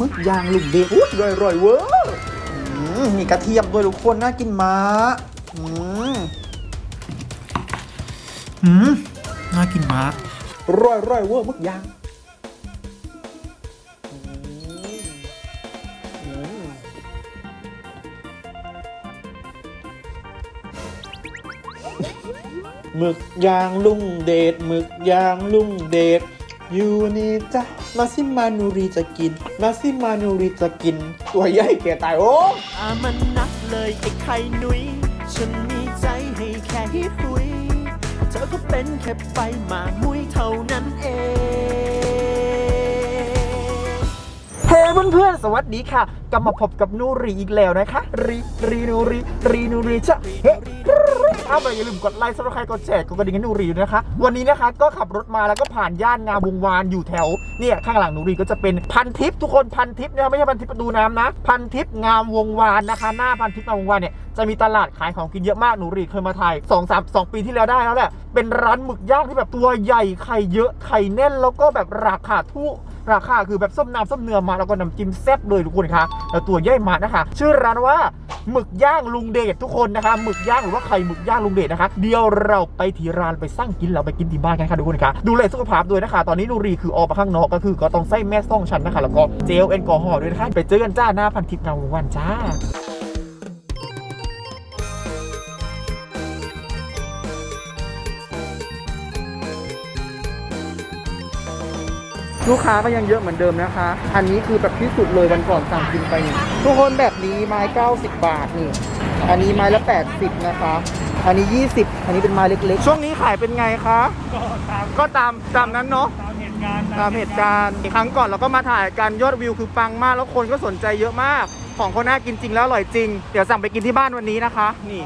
มึกย่างลุงเดชอุ้ยอร่อยอร่อยเวอร์อืมมีกระเทียมด้วยทุกคนน่ากินมากอืมอืมน่ากินมากอร่อยอร่อยเวอร์มึกย่างอืมหมึกยางลุงเดชหมึกยางลุงเดช ยูนี่จ้ะมาซิมานูรีจะกิน มาซิมานูรีจะกิน ตัวใหญ่แก่ตายโอ้อามันนักเลยไอ้ไข่นุยฉันมีใจให้แค่ฮิตหุย เธอก็เป็นแค่ไปมามุยเท่านั้นเองเฮ้เพื่อนๆ สวัสดีค่ะ กลับมาพบกับนูรีอีกแล้วนะคะ รีรีนูรีรีนูรีจ้ะเฮ้ ถ้าไปอย่าลืมกดไลค์ซับสไครกดแชร์กดกระดิ่งให้นูรีดนะคะ วันนี้นะคะก็ขับรถมาแล้วก็ผ่านย่านงามวงวานอยู่แถวเนี่ยข้างหลังหนูรีก็จะเป็นพันทิปทุกคนพันทิปนะไม่ใช่พันทิปประตูน้ำนะ พันทิปงามวงวานนะคะ หน้าพันทิปงามวงวานเนี่ยจะมีตลาดขายของกินเยอะมากหนูรีเคยมาถ่าย2 3 2 ปีที่แล้วได้แล้วแหละเป็นร้านหมึกย่างที่แบบตัวใหญ่ไข่เยอะไข่แน่นแล้วก็แบบราคาถูก ราคาคือแบบส้มน้ำส้มเนื้อมาแล้วก็น้ำจิ้มแซ่บเลยทุกคนคะแล้วตัวใหญ่มานะคะ ชื่อร้านว่าหมึกย่างลุงเดชทุกคนนะคะหมึกย่างหรือว่าไข่หมึกย่างลุงเดชนะคะ เดี๋ยวเราไปที่ร้านไปสั่งกินเราไปกินที่บ้านกันค่ะทุกคนคะดูแลสุขภาพด้วยนะคะ ตอนนี้นูรีคือออกมาข้างนอกก็คือก็ต้องใส่แมสซ่องชั้นนะคะ แล้วก็เจลแอลกอฮอล์ด้วยนะคะไปเจอกันจ้าหน้าพันทิพย์งาวงวันจ้า ลูกค้าก็ยังเยอะเหมือนเดิมนะคะ อันนี้คือแบบที่สุดเลยวันก่อนสั่งกินไปนี่ทุกคนแบบนี้ไม้ 90 บาทนี่ อันนี้ไม้ละ 80 นะคะ อันนี้ 20 อันนี้เป็นไม้เล็กๆ ช่วงนี้ขายเป็นไงคะ ก็ตามตามนั้นเนาะ ตามเหตุการณ์นะตามเหตุการณ์ครั้งก่อนเราก็มาถ่ายกันยอดวิวคือปังมากแล้วคนก็สนใจเยอะมาก ของเขาน่ากินจริงแล้วอร่อยจริง เดี๋ยวสั่งไปกินที่บ้านวันนี้นะคะ นี่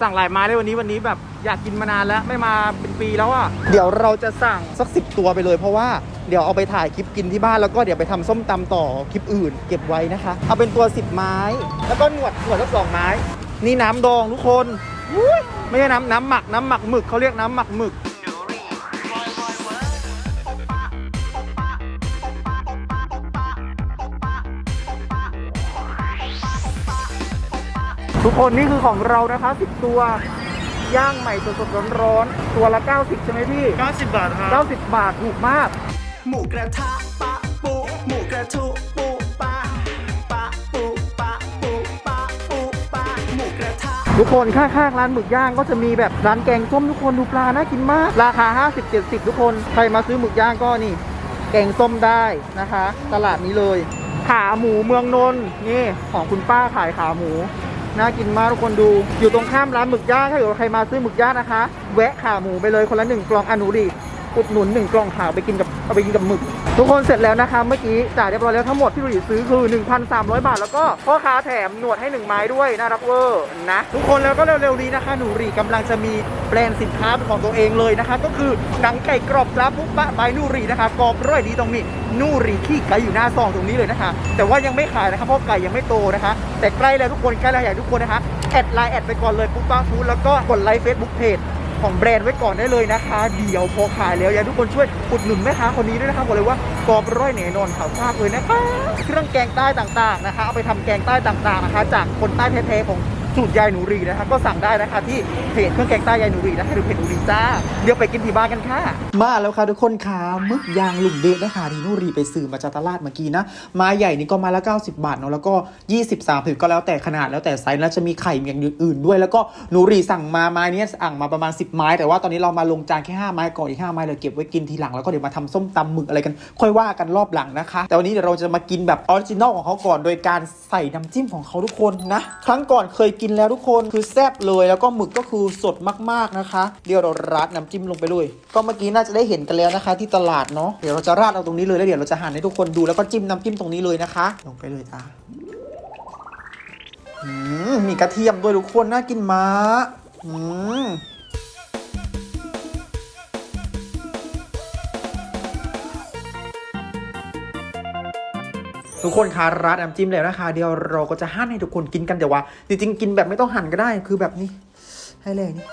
สั่งหลายไม้เลยวันนี้วันนี้แบบอยากกินมานานแล้วไม่มาเป็นปีแล้วอะเดี๋ยวเราจะสั่งสักสิบตัวไปเลยเพราะว่าเดี๋ยวเอาไปถ่ายคลิปกินที่บ้านแล้วก็เดี๋ยวไปทำส้มตำต่อคลิปอื่น เก็บไว้นะคะ เอาเป็นตัว 10 ไม้ แล้วก็หนวดหนวดสักสองไม้ นี่น้ำดองทุกคนไม่ใช่น้ำน้ำหมักน้ำหมักหมึกเขาเรียกน้ำหมักหมึก ทุกคนนี่คือของเรานะคะ 10 ตัว ย่างใหม่สดๆร้อนๆตัวละ 90 ใช่ไหมพี่ 90 บาทครับ90 บาทถูกมาก หมูกระทะปะปูหมูกระทุปูปะปะปูปะปูปะปูปะหมูกระทะทุกคนข้างๆร้านหมึกย่างก็จะมีแบบร้านแกงส้มทุกคนดูปลาน่ากินมาก ราคา 50 70 ทุกคนใครมาซื้อหมึกย่างก็นี่ แกงส้มได้นะคะ ตลาดนี้เลย ขาหมูเมืองนนท์นี่ของคุณป้าขายขาหมู น่ากินมากทุกคนดู อยู่ตรงข้ามร้านหมึกย่างถ้าเกิดว่ใครมาซื้อหมึกย่างนะคะ แวะขาหมูไปเลยคนละหนึ่งกล่องอนุรี อุดหนุนหนึ่งกล่องขาวไปกินกับเอาไปกินกับหมึก ทุกคนเสร็จแล้วนะคะเมื่อกี้จ่ายเรียบร้อยแล้วทั้งหมดที่เราซื้อคือ 1,300 บาท แล้วก็พ่อค้าแถมหนวดให้หนึ่งไม้ด้วยน่ารักเวอร์นะทุกคนแล้วก็เร็วๆนี้นะคะหนูรีกำลังจะมีแบรนด์สินค้าเป็นของตัวเองเลยนะคะ ก็คือหนังไก่กรอบปลาปุ๊บปะใบนูรีนะคะกรอบร่อยดีตรงนี้นูรีขี้ไก่อยู่หน้าซองตรงนี้เลยนะคะ แต่ว่ายังไม่ขายนะคะเพราะไก่ยังไม่โตนะคะ แต่ใกล้แล้วทุกคนใกล้แล้วอยากให้ทุกคนนะคะแอดไลน์แอดไปก่อนเลยปุ๊บป้าฟูดแล้วก็กดไลค์เฟซบุ๊กเพจ ของแบรนด์ไว้ก่อนได้เลยนะคะ เดี๋ยวพอขายแล้วอยากทุกคนช่วยอุดหนุนแม่ค้าคนนี้ด้วยนะคะบอกเลยว่ากรอบร้อยแน่นอนข่าวทราบเลยนะคะเครื่องแกงใต้ต่างๆนะคะเอาไปทำแกงใต้ต่างๆนะคะ จากคนใต้แท้ๆของ สูตรยายหนูรีนะคะก็สั่งได้นะคะที่เพจเครื่องแกงใต้ยายหนูรีนะคะหรือเพจหนูรีจ้า เดี๋ยวไปกินที่บ้านกันค่ะ มาแล้วค่ะทุกคนค่ะมึกยางหลุงเดชนะคะที่หนูรีไปซื้อมาจากตลาดเมื่อกี้นะไม้ใหญ่นี่ก็มาละ 90 บาทเนาะแล้วก็ 20 30ก็แล้วแต่ขนาดแล้วแต่ไซส์แล้วจะมีไข่อย่างอื่นด้วย แล้วก็หนูรีสั่งมาไม้นี้สั่งมาประมาณ 10 ไม้ แต่ว่าตอนนี้เรามาลงจานแค่5ไม้ก่อนอีก5ไม้เลยเก็บไว้กินทีหลังแล้วก็เดี๋ยวมาทำส้มตำหมึกอะไรกัน ค่อยว่ากันรอบหลังนะคะ แต่วันนี้เดี๋ยวเราจะมากินแบบออริจินอลของเขาก่อนโดยการใส่น้ำจิ้มของเขาทุกคนนะ ครั้งก่อนเคยกินแล้วทุกคนคือแซ่บเลยแล้วก็หมึกก็คือสดมากๆนะคะ เดี๋ยวเราราดน้ำจิ้มลงไปเลย ก็เมื่อกี้น่าจะได้เห็นกันแล้วนะคะ ที่ตลาดเนาะเดี๋ยวเราจะราดเอาตรงนี้เลยแล้วเดี๋ยวเราจะหั่นให้ทุกคนดูแล้วก็จิ้มน้ำจิ้มตรงนี้เลยนะคะ ลงไปเลยจ้าอืมมีกระเทียมด้วยทุกคนน่ากินมากอืม ทุกคนคะร้านน้ำจิ้มแล้วนะคะ เดี๋ยวเราก็จะหั่นให้ทุกคนกินกันแต่ว่า จริงๆ กินแบบไม่ต้องหั่นก็ได้คือแบบนี้ให้เลยนี่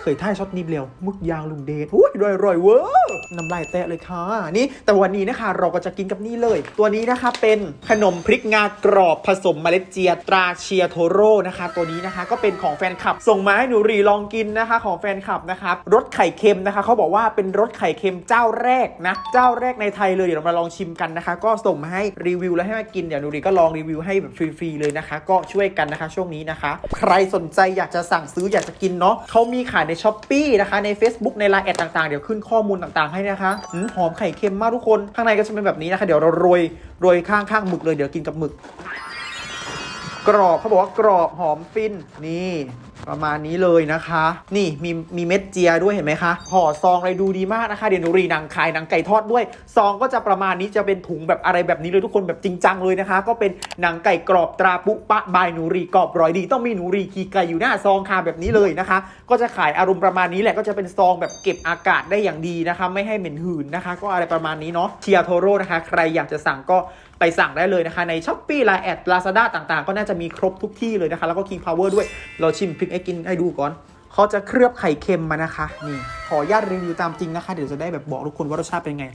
เคยท่ายช็อตนิบเร็วมึกยางลุงเดชอุ้ยร่อยอร่อยเวอร์น้ำลายแตะเลยค่ะ นี่แต่วันนี้นะคะ เราก็จะกินกับนี่เลย ตัวนี้นะคะเป็นขนมพริกงากรอบผสมเมล็ดเจียตราเชียโทโร่นะคะ ตัวนี้นะคะก็เป็นของแฟนคลับ ส่งมาให้หนูรีลองกินนะคะ ของแฟนคลับนะครับรสไข่เค็มนะคะเขาบอกว่าเป็นรสไข่เค็มเจ้าแรกนะ เจ้าแรกในไทยเลยเดี๋ยวเรามาลองชิมกันนะคะ ก็ส่งมาให้รีวิวแล้วให้มากินเดี๋ยวหนูรีก็ลองรีวิวให้แบบฟรีๆเลยนะคะ ก็ช่วยกันนะคะ ช่วงนี้นะคะ ใครสนใจอยากจะสั่งซื้ออยากจะกินเนาะเขามีขายในช้อปปีนะคะใน Facebook ในไลน์แอดต่างๆเดี๋ยวขึ้นข้อมูลต่างๆให้นะคะหอมไข่เค็มมากทุกคน ข้างในก็จะเป็นแบบนี้นะคะ เดี๋ยวเราโรยโรยข้างข้างหมึกเลยเดี๋ยวกินกับหมึก กรอบเขาบอกว่ากรอบหอมฟินนี่ ประมาณนี้เลยนะคะ นี่มีมีเม็ดเจียด้วยเห็นไหมคะห่อซองอะไรดูดีมากนะคะ เดี๋ยวหนูรีหนังขายหนังไก่ทอดด้วย ซองก็จะประมาณนี้จะเป็นถุงแบบอะไรแบบนี้เลยทุกคนแบบจริงจังเลยนะคะ ก็เป็นหนังไก่กรอบตราปุปะบายหนูรีกรอบร้อยดี ต้องมีหนูรีคีไก่อยู่หน้าซองค่ะแบบนี้เลยนะคะ ก็จะขายอารมณ์ประมาณนี้แหละก็จะเป็นซองแบบเก็บอากาศได้อย่างดีนะคะ ไม่ให้เหม็นหืนนะคะ ก็อะไรประมาณนี้เนาะเชียโทโร่นะคะ ใครอยากจะสั่งก็ ไปสั่งได้เลยนะคะ ใน s h อ p e e ไลน์แอดลาซาด้าต่างๆ ก็น่าจะมีครบทุกที่เลยนะคะ แล้วก็ King Power ด้วย เราชิมพริกให้กินให้ดูก่อนเขาจะเคลือบไข่เค็มมานะคะ นี่ ขอญาตรีวิวตามจริงนะคะ เดี๋ยวจะได้แบบบอกทุกคนว่ารสชาติเป็นไง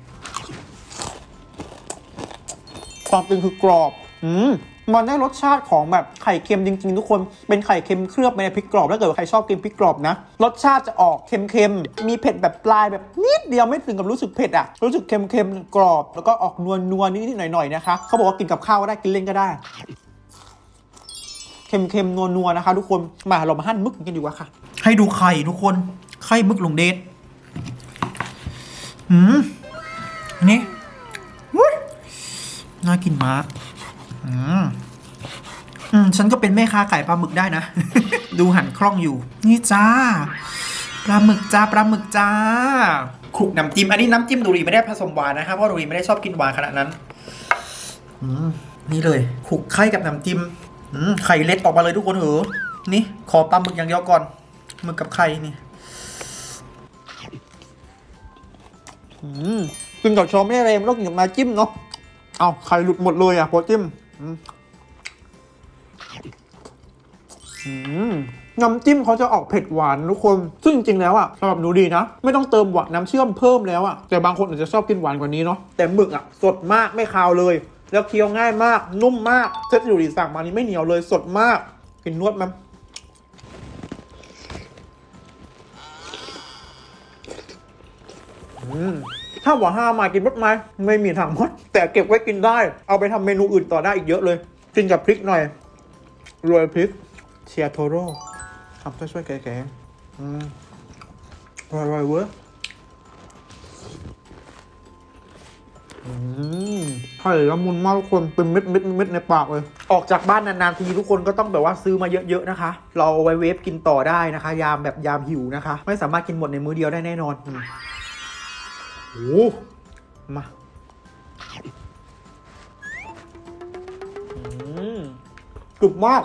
ความจริงคือกรอบ อืม มันได้รสชาติของแบบไข่เค็มจริงๆ ทุกคนเป็นไข่เค็มเคลือบไปในพริกกรอบถ้าเกิดใครชอบกินพริกกรอบนะ รสชาติจะออกเค็มๆ มีเผ็ดแบบปลายแบบนิดเดียวไม่ถึงกับรู้สึกเผ็ดอะรู้สึกเค็มๆ กรอบ แล้วก็ออกนวลๆนิดๆ หน่อยๆ นะคะ เขาบอกว่ากินกับข้าวก็ได้กินเล่นก็ได้ เค็มๆ นัวๆ นะคะ ทุกคนมาเรามาหั่นมึกกันดีกว่าค่ะ ให้ดูไข่ทุกคน ไข่มึกลงเดทอืมอันนี้น่ากินมาก อืมอืมฉันก็เป็นแม่ค้าขายปลาหมึกได้นะ ดูหันคล่องอยู่ นี่จ้าปลาหมึกจ้าปลาหมึกจ้าคลุกน้ำจิ้มอันนี้น้ำจิ้มดูรีไม่ได้ผสมหวานนะครับเพราะดูรีไม่ได้ชอบกินหวานขนาดนั้นอืมนี่เลยคลุกไข่กับน้ำจิ้มอืมไข่เล็ดออกมาเลยทุกคนเหรอนี่ ขอปลาหมึกอย่างเดียวก่อนหมึกกับไข่นี่อืมกินกับชอไม่อะไรไม่ต้องกินกับน้ำจิ้มเนาะเอาไข่หลุดหมดเลยอะพอจิ้มอืมอืม น้ำจิ้มเขาจะออกเผ็ดหวานทุกคน ซึ่งจริงๆแล้วอะสำหรับหนูดีนะ ไม่ต้องเติมหวานน้ำเชื่อมเพิ่มแล้วอะแต่บางคนอาจจะชอบกินหวานกว่านี้เนาะ แต่หมึกอะสดมากไม่คาวเลย แล้วเคี้ยวง่ายมาก นุ่มมากเซตหนูดีสั่งมานี้ไม่เหนียวเลยสดมาก กินนวดมันอืม ถ้าว่าห้ามากินมดไหมไม่มีทางมด แต่เก็บไว้กินได้ เอาไปทำเมนูอื่นต่อได้อีกเยอะเลย กินกับพริกหน่อยโรยพริกเชียโทโร่ทำช่วยๆแกงๆอืมอร่อยเว้ยอืมไข่ละมุนมากทุกคนเป็นเม็ดเม็ดเม็ดในปากเลย ออกจากบ้านนานๆทีทุกคนก็ต้องแบบว่าซื้อมาเยอะๆนะคะ เราเอาไว้เวฟกินต่อได้นะคะ ยามแบบยามหิวนะคะ ไม่สามารถกินหมดในมื้อเดียวได้แน่นอนอ โอ้มาอืมกรุบมาก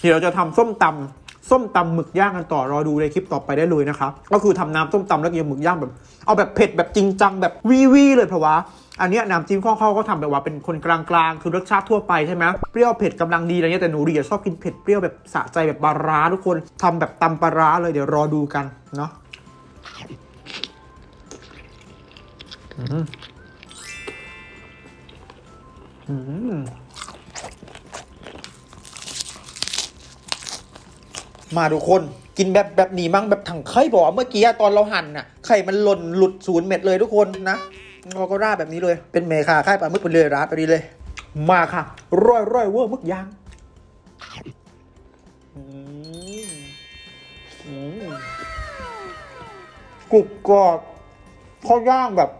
เดี๋ยวเราจะทำส้มตำส้มตำหมึกย่างกันต่อรอดูในคลิปต่อไปได้เลยนะคะก็คือทำน้ำส้มตำแล้วกินหมึกย่างแบบ เอาแบบเผ็ดแบบจริงจังแบบวีวีเลยเพราะว่าอันนี้น้ำจิ้มข้าวเขาก็ทำแบบว่าเป็นคนกลางๆ คือรสชาติทั่วไปใช่ไหมเปรี้ยวเผ็ดกำลังดีอะไรเงี้ยแต่หนูเรียชอบกินเผ็ดเปรี้ยวแบบสะใจแบบปลาร้าทุกคนทำแบบตำปลาร้าเลยเดี๋ยวรอดูกันเนาะ อืมมาทุกคนกินแบบแบบนี้มั้งแบบถังไข่บอกเมื่อกี้ตอนเราหั่นน่ะไข่มันหล่นหลุดศูนย์เม็ดเลยทุกคนนะเราก็ราดแบบนี้เลย เป็นเมคาไข่ปลาหมึกเป็นเลยราดไปนี้เลย มาค่ะร่อยร่อยเวอร์หมึกย่างกรุบกรอบข้าวย่างแบบ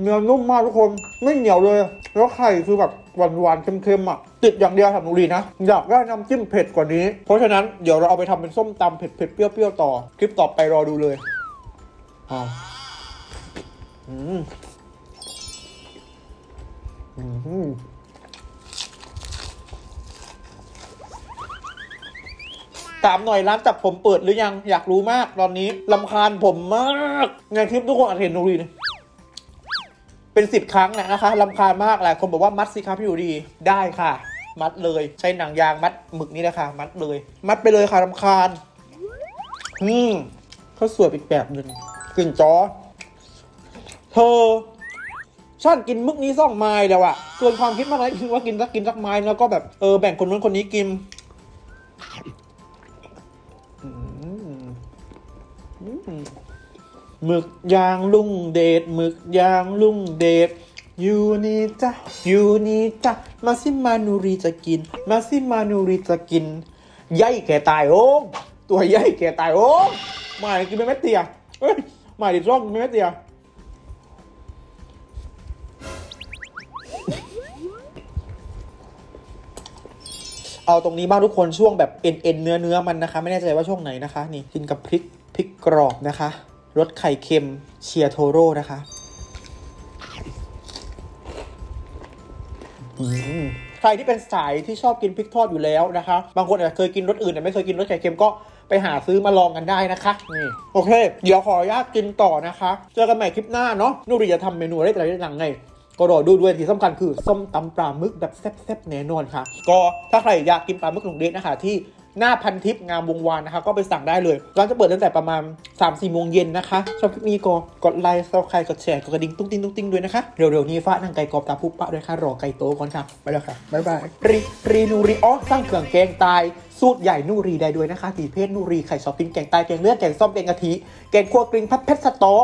เนื้อนุ่มมากทุกคนไม่เหนียวเลย แล้วไข่คือแบบหวานๆเค็มๆอะติดอย่างเดียวทำหนูดีนะ อยากได้น้ำจิ้มเผ็ดกว่านี้ เพราะฉะนั้นเดี๋ยวเราเอาไปทำเป็นส้มตำเผ็ดๆเปรี้ยวๆต่อ คลิปต่อไปรอดูเลยอ๋ออืมอืมถามหน่อยร้านจับผมเปิดหรือยังอยากรู้มากตอนนี้ลำคาญผมมาก ในคลิปทุกคนอาจเห็นนูดีนะ เป็นสิบครั้งนะนะคะลำคาญมากหลายคนบอกว่ามัดสิครับพี่อยู่ดีได้ค่ะ มัดเลยใช้หนังยางมัดหมึกนี่แหละคะ มัดเลย มัดไปเลยค่ะลำคาญอืมเขาสวยอีกแบบหนึ่งกลิ่นจอเธอฉันกินมึกนี้สองไม้แล้วอะส่วนความคิดมากเลยคิดว่ากินสักกินสักไม้แล้วก็แบบเออแบ่งคนนู้นคนนี้กินอืมอืม หมึกยางลุงเดชหมึกยางลุงเดชอยู่นี่จ้ะอยู่นี่จ้ะมาสิมานูรีจะกิน มาสิมานูรีจะกินใหญ่แก่ตายโอ้งตัวใหญ่แก่ตายโอ้งหมายกินไม่เม็ดเตียเอ้ยหมายดิร่องกินไม่เม็ดเตียเอาตรงนี้บ้างทุกคนช่วงแบบเอ็นเอ็นเนื้อเนื้อมันนะคะ ไม่แน่ใจว่าช่วงไหนนะคะ นี่กินกับพริกพริกกรอบนะคะ รสไข่เค็มเชียร์โทโร่นะคะอืมใครที่เป็นสายที่ชอบกินพริกทอดอยู่แล้วนะคะ บางคนอาจจะเคยกินรสอื่นแต่ไม่เคยกินรสไข่เค็มก็ไปหาซื้อมาลองกันได้นะคะนี่โอเค เดี๋ยวขออนุญาตกินต่อนะคะ เจอกันใหม่คลิปหน้าเนาะนุรีจะทำเมนูอะไรแต่ละอย่างไงก็รอดูด้วยที่สำคัญคือส้มตำปลาหมึกแบบแซ่บๆแน่นอนค่ะ ก็ถ้าใครอยากกินปลาหมึกหลงเดชนะคะที่ หน้าพันทิพย์งามวงวานนะคะ ก็ไปสั่งได้เลยร้านจะเปิดตั้งแต่ประมาณ3 4โมงเย็นนะคะชอบคลิปนี้ก็กดไลค์ซับสไครต์กดแชร์กดกระดิ่งตุ้งติ้งตุ้งติ้งด้วยนะคะ เร็วๆนี้ฟ้านั่งไก่กรอบตาปุ๊บปะด้วยค่ะรอไก่โตก่อนค่ะไปแล้วค่ะบ๊ายบายรีรีนูรีอ๋อสร้างเครื่องแกงตายสูตรใหญ่นูรีได้ด้วยนะคะตีเพศนูรีไข่ชอบกินแกงใต้แกงเลือดแกงส้มแกงกะทิแกงคั่วกลิ้งพัดเพชรสตอ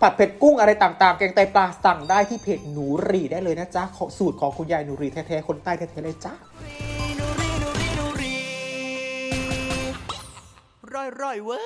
ผัดเผ็ดกุ้งอะไรต่างๆ แกงไตปลาสั่งได้ที่เพจหนูรีได้เลยนะจ๊ะขอสูตรของคุณยายหนูรีแท้ๆคนใต้แท้ๆเลยจ้า ร่อยๆเว้